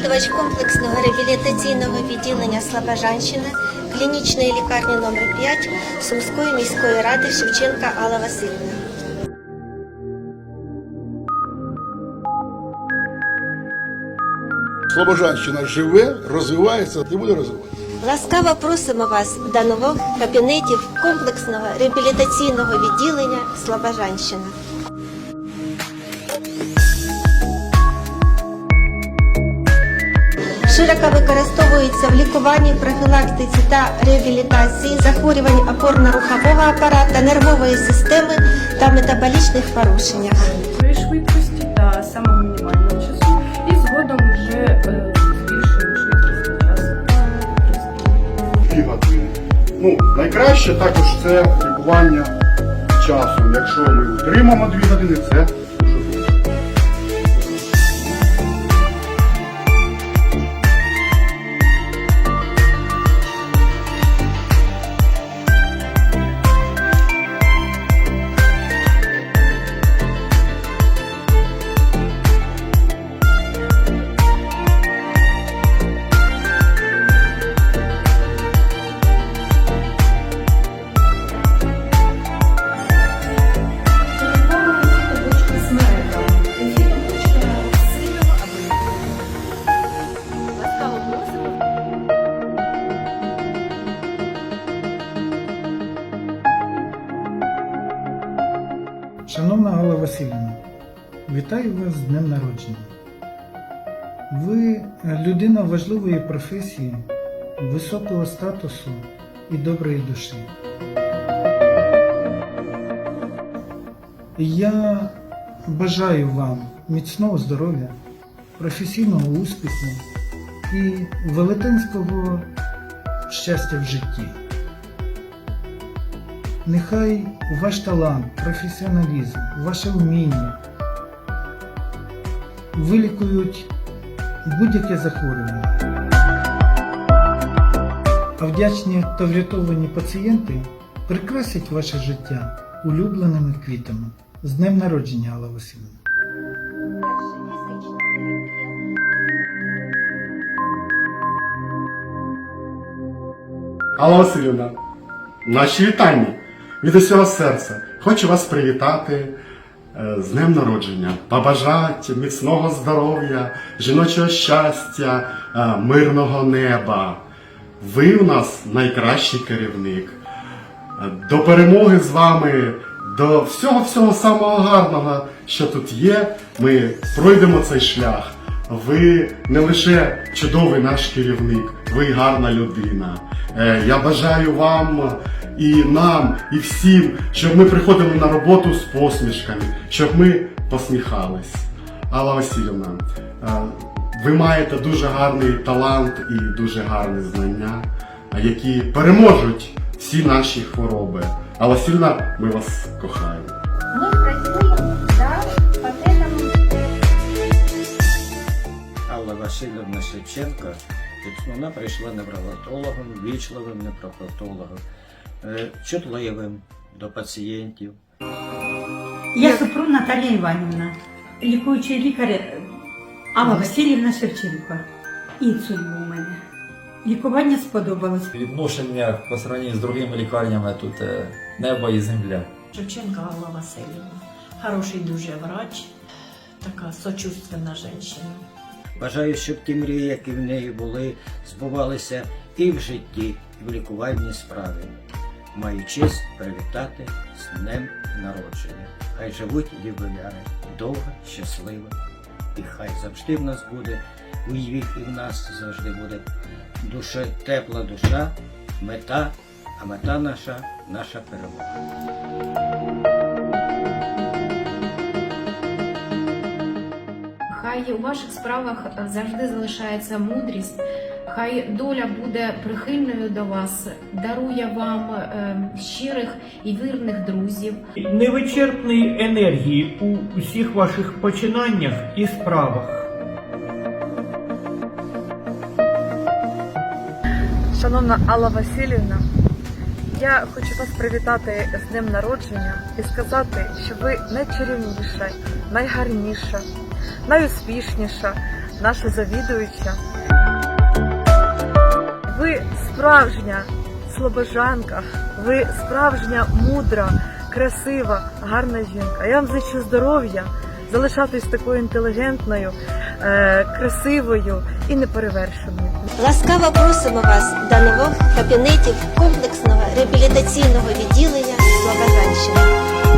завідувач комплексного реабілітаційного відділення Слобожанщина клінічної лікарні номер 5 Сумської міської ради Шевченка Алла Васильівна. Слобожанщина живе, розвивається і буде розвиватися. Ласкаво просимо вас до нових кабінетів комплексного реабілітаційного відділення Слобожанщина. Широко використовується в лікуванні, профілактиці та реабілітації захворювань опорно-рухового апарата, нервової системи та метаболічних порушеннях. при швидкості та самого мінімального часу, і згодом вже е, збільшуємо швидкість та час. дві години. Ну, найкраще також це лікування часом. Якщо ми утримаємо дві години, це Шановна Алла Васильівна, вітаю вас з днем народження. Ви людина важливої професії, високого статусу і доброї душі. Я бажаю вам міцного здоров'я, професійного успіху і велетенського щастя в житті. Нехай ваш талант, професіоналізм, ваше вміння вилікують будь-яке захворювання. А вдячні та врятовані пацієнти прикрасять ваше життя улюбленими квітами. З днем народження, Алла Васильівна! Алла Васильівна, наші вітання від усього серця. Хочу вас привітати е, з днем народження, побажати міцного здоров'я, жіночого щастя, е, мирного неба. Ви у нас найкращий керівник. До перемоги з вами, до всього всього самого гарного, що тут є. Ми пройдемо цей шлях. Ви не лише чудовий наш керівник, ви гарна людина. Е, Я бажаю вам і нам, і всім, щоб ми приходили на роботу з посмішками, щоб ми посміхались. Алла Васильівна, е, ви маєте дуже гарний талант і дуже гарні знання, які переможуть всі наші хвороби. Алла Васильівна, ми вас кохаємо. Ми працюємо за патентом Алла Васильівна Шевченко, вона прийшла невропатологом, вічливим невропатологом, е, чутливим до пацієнтів. Я Супрун Наталія Іванівна, лікуючий лікар Алла Васильівна Шевченко. Інсульт був у мене. Лікування сподобалось. Відношення по сравнению з другими лікарнями тут е, небо і земля. Шевченко Алла Васильівна. Хороший дуже врач, така сочувственна жінка. Бажаю, щоб ті мрії, які в неї були, збувалися і в житті, і в лікувальній справі. Маю честь привітати з днем народження. Хай живуть ювіляри довго, щасливо, і хай завжди в нас буде, у їх і в нас завжди буде душа, тепла душа, мета, а мета наша наша перемога. Хай у ваших справах завжди залишається мудрість, хай доля буде прихильною до вас, дарує вам е, щирих і вірних друзів. невичерпної енергії у усіх ваших починаннях і справах. Шановна Алла Васильівна, я хочу вас привітати з днем народження і сказати, що ви найчарівніша, найгарніша, найуспішніша наша завідуюча. Ви справжня слобожанка, ви справжня мудра, красива, гарна жінка. Я вам зичу здоров'я, залишатись такою інтелігентною, е, красивою і неперевершеною. Ласкаво просимо вас до нових кабінетів комплексного реабілітаційного відділення Слобожанщини.